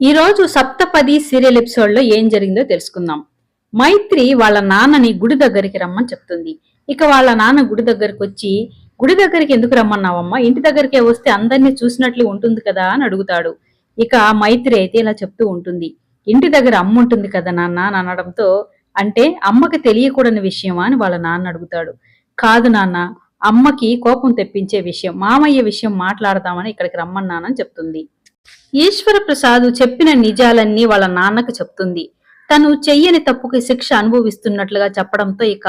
ఈ రోజు సప్తపది సీరియల్ ఎపిసోడ్లో ఏం జరిగిందో తెలుసుకుందాం. మైత్రి వాళ్ళ నాన్నని గుడి దగ్గరికి రమ్మని చెప్తుంది. ఇక వాళ్ళ నాన్న గుడి దగ్గరికి వచ్చి గుడి దగ్గరికి ఎందుకు రమ్మన్నావమ్మా? ఇంటి దగ్గరికే వస్తే అందరినీ చూసినట్లు ఉంటుంది కదా? అని అడుగుతాడు. ఇక మైత్రి అయితే ఇలా చెప్తూ ఉంటుంది. ఇంటి దగ్గర అమ్మ ఉంటుంది కదా నాన్న అని అనడంతో అంటే అమ్మకి తెలియకూడని విషయమా అని వాళ్ళ నాన్న అడుగుతాడు. కాదు నాన్న అమ్మకి కోపం తెప్పించే విషయం మామయ్య విషయం మాట్లాడదామని ఇక్కడికి రమ్మన్నానని చెప్తుంది. ఈశ్వర ప్రసాద్ చెప్పిన నిజాలన్నీ వాళ్ళ నాన్నకు చెప్తుంది. తను చెయ్యని తప్పుకి శిక్ష అనుభవిస్తున్నట్లుగా చెప్పడంతో ఇక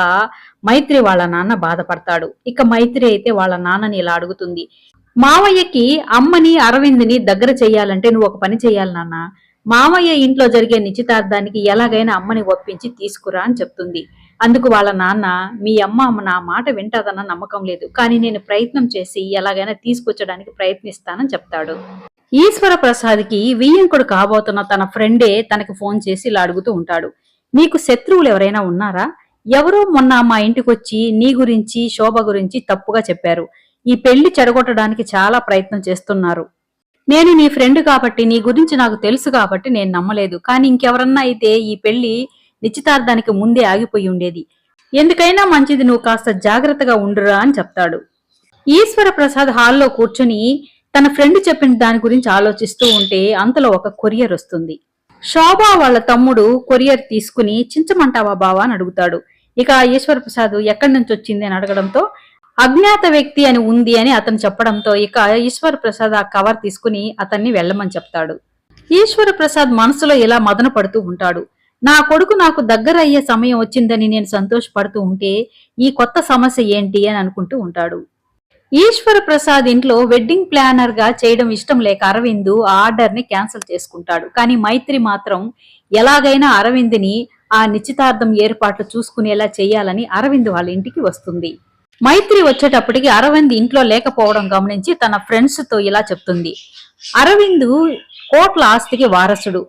మైత్రి వాళ్ళ నాన్న బాధపడతాడు. ఇక మైత్రి అయితే వాళ్ళ నాన్నని ఇలా అడుగుతుంది. మావయ్యకి అమ్మని అరవింద్ని దగ్గర చెయ్యాలంటే నువ్వు ఒక పని చేయాలి నాన్న. మావయ్య ఇంట్లో జరిగే నిశ్చితార్థానికి ఎలాగైనా అమ్మని ఒప్పించి తీసుకురా అని చెప్తుంది. అందుకు వాళ్ళ నాన్న మీ అమ్మ నా మాట వింటాదన్న నమ్మకం లేదు. కానీ నేను ప్రయత్నం చేసి ఎలాగైనా తీసుకొచ్చడానికి ప్రయత్నిస్తానని చెప్తాడు. ఈశ్వర ప్రసాద్కి వియ్యంకుడు కాబోతున్న తన ఫ్రెండే తనకి ఫోన్ చేసి ఇలా అడుగుతూ ఉంటాడు. నీకు శత్రువులు ఎవరైనా ఉన్నారా? ఎవరో మొన్న మా ఇంటికి వచ్చి నీ గురించి శోభ గురించి తప్పుగా చెప్పారు. ఈ పెళ్ళి చెడగొట్టడానికి చాలా ప్రయత్నం చేస్తున్నారు. నేను నీ ఫ్రెండ్ కాబట్టి నీ గురించి నాకు తెలుసు కాబట్టి నేను నమ్మలేదు. కానీ ఇంకెవరన్నా అయితే ఈ పెళ్ళి నిశ్చితార్థానికి ముందే ఆగిపోయి ఉండేది. ఎందుకైనా మంచిది నువ్వు కాస్త జాగ్రత్తగా ఉండురా అని చెప్తాడు. ఈశ్వర ప్రసాద్ హాల్లో కూర్చుని తన ఫ్రెండ్ చెప్పిన దాని గురించి ఆలోచిస్తూ ఉంటే అంతలో ఒక కొరియర్ వస్తుంది. శోభా వాళ్ళ తమ్ముడు కొరియర్ తీసుకుని చించమంటావా బావా? అని అడుగుతాడు. ఇక ఈశ్వర ప్రసాద్ ఎక్కడి నుంచి వచ్చింది అని అడగడంతో అజ్ఞాత వ్యక్తి అని ఉంది అని అతను చెప్పడంతో ఇక ఈశ్వర ప్రసాద్ ఆ కవర్ తీసుకుని అతన్ని వెళ్ళమని చెప్తాడు. ఈశ్వర ప్రసాద్ మనసులో ఇలా మదన పడుతూ ఉంటాడు. నా కొడుకు నాకు దగ్గర అయ్యే సమయం వచ్చిందని నేను సంతోషపడుతూ ఉంటే ఈ కొత్త సమస్య ఏంటి? అని అనుకుంటూ ఉంటాడు. ఈశ్వర ప్రసాద్ ఇంట్లో వెడ్డింగ్ ప్లానర్గా చేయడం ఇష్టం లేక అరవింద్ ఆ ఆర్డర్ని క్యాన్సిల్ చేసుకుంటాడు. కానీ మైత్రి మాత్రం ఎలాగైనా అరవింద్ని ఆ నిశ్చితార్థం ఏర్పాట్లు చూసుకునేలా చేయాలని అరవింద్ వాళ్ళ ఇంటికి వస్తుంది. మైత్రి వచ్చేటప్పటికి అరవింద్ ఇంట్లో లేకపోవడం గమనించి తన ఫ్రెండ్స్తో ఇలా చెప్తుంది. అరవింద్ కోట్ల ఆస్తికి వారసుడు.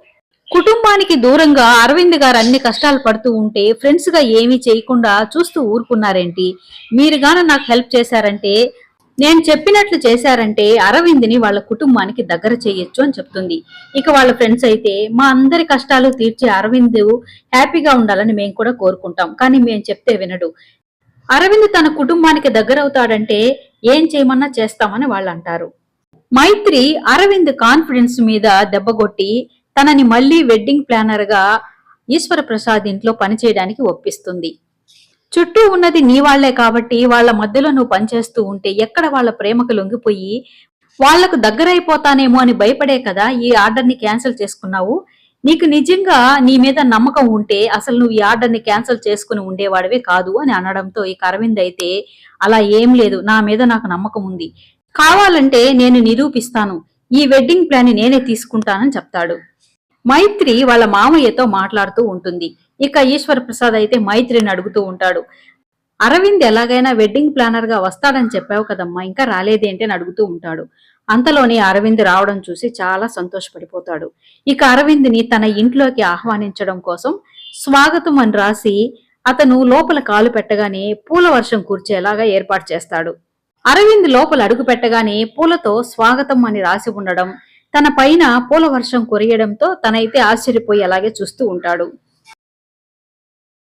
కుటుంబానికి దూరంగా అరవింద్ గారు అన్ని కష్టాలు పడుతూ ఉంటే ఫ్రెండ్స్గా ఏమీ చేయకుండా చూస్తూ ఊరుకున్నారేంటి? మీరు గాన నాకు హెల్ప్ చేశారంటే నేను చెప్పినట్లు చేశారంటే అరవింద్ని వాళ్ళ కుటుంబానికి దగ్గర చేయొచ్చు అని చెప్తుంది. ఇక వాళ్ళ ఫ్రెండ్స్ అయితే మా అందరి కష్టాలు తీర్చే అరవింద్ హ్యాపీగా ఉండాలని మేము కూడా కోరుకుంటాం. కానీ మేము చెప్తే వినడు. అరవింద్ తన కుటుంబానికి దగ్గర అవుతాడంటే ఏం చేయమన్నా చేస్తామని వాళ్ళు అంటారు మైత్రి అరవింద్ కాన్ఫిడెన్స్ మీద దెబ్బగొట్టి తనని మళ్ళీ వెడ్డింగ్ ప్లానర్గా ఈశ్వర ప్రసాద్ ఇంట్లో పనిచేయడానికి ఒప్పిస్తుంది. చుట్టూ ఉన్నది నీ వాళ్ళే కాబట్టి వాళ్ళ మధ్యలో నువ్వు పనిచేస్తూ ఉంటే ఎక్కడ వాళ్ళ ప్రేమకు లొంగిపోయి వాళ్ళకు దగ్గరైపోతానేమో అని భయపడే కదా ఈ ఆర్డర్ని క్యాన్సిల్ చేసుకున్నావు? నీకు నిజంగా నీ మీద నమ్మకం ఉంటే అసలు నువ్వు ఈ ఆర్డర్ని క్యాన్సిల్ చేసుకుని ఉండేవాడివే కాదు అని అనడంతో ఈ అరవింద్ అయితే అలా ఏం లేదు నా మీద నాకు నమ్మకం ఉంది. కావాలంటే నేను నిరూపిస్తాను. ఈ వెడ్డింగ్ ప్లాన్ని నేనే తీసుకుంటానని చెప్తాడు. మైత్రి వాళ్ళ మామయ్యతో మాట్లాడుతూ ఉంటుంది. ఇక ఈశ్వర్ ప్రసాద్ అయితే మైత్రిని అడుగుతూ ఉంటాడు. అరవింద్ ఎలాగైనా వెడ్డింగ్ ప్లానర్గా వస్తాడని చెప్పావు కదమ్మా ఇంకా రాలేదేంటి అని అడుగుతూ ఉంటాడు. అంతలోని అరవింద్ రావడం చూసి చాలా సంతోషపడిపోతాడు. ఇక అరవింద్ని తన ఇంట్లోకి ఆహ్వానించడం కోసం స్వాగతం అని రాసి అతను లోపల కాలు పెట్టగానే పూల వర్షం కూర్చేలాగా ఏర్పాటు చేస్తాడు. అరవింద్ లోపల అడుగు పెట్టగానే పూలతో స్వాగతం అని రాసి ఉండడం తన పైన పూల వర్షం కురియడంతో తనైతే ఆశ్చర్యపోయి అలాగే చూస్తూ ఉంటాడు.